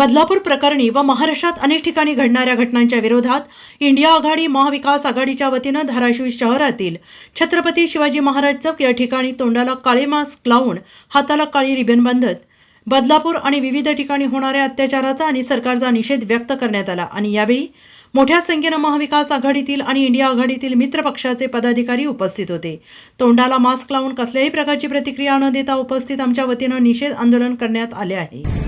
बदलापूर प्रकरणी व महाराष्ट्रात अनेक ठिकाणी घडणाऱ्या घटनांच्या विरोधात इंडिया आघाडी महाविकास आघाडीच्या वतीनं धाराशिव शहरातील छत्रपती शिवाजी महाराज चौक या ठिकाणी तोंडाला काळे मास्क लावून हाताला काळी रिबन बांधत बदलापूर आणि विविध ठिकाणी होणाऱ्या अत्याचाराचा आणि सरकारचा निषेध व्यक्त करण्यात आला. आणि यावेळी मोठ्या संख्येनं महाविकास आघाडीतील आणि इंडिया आघाडीतील मित्र पक्षाचे पदाधिकारी उपस्थित होते. तोंडाला मास्क लावून कसल्याही प्रकारची प्रतिक्रिया न देता उपस्थित आमच्या वतीनं निषेध आंदोलन करण्यात आले आहे.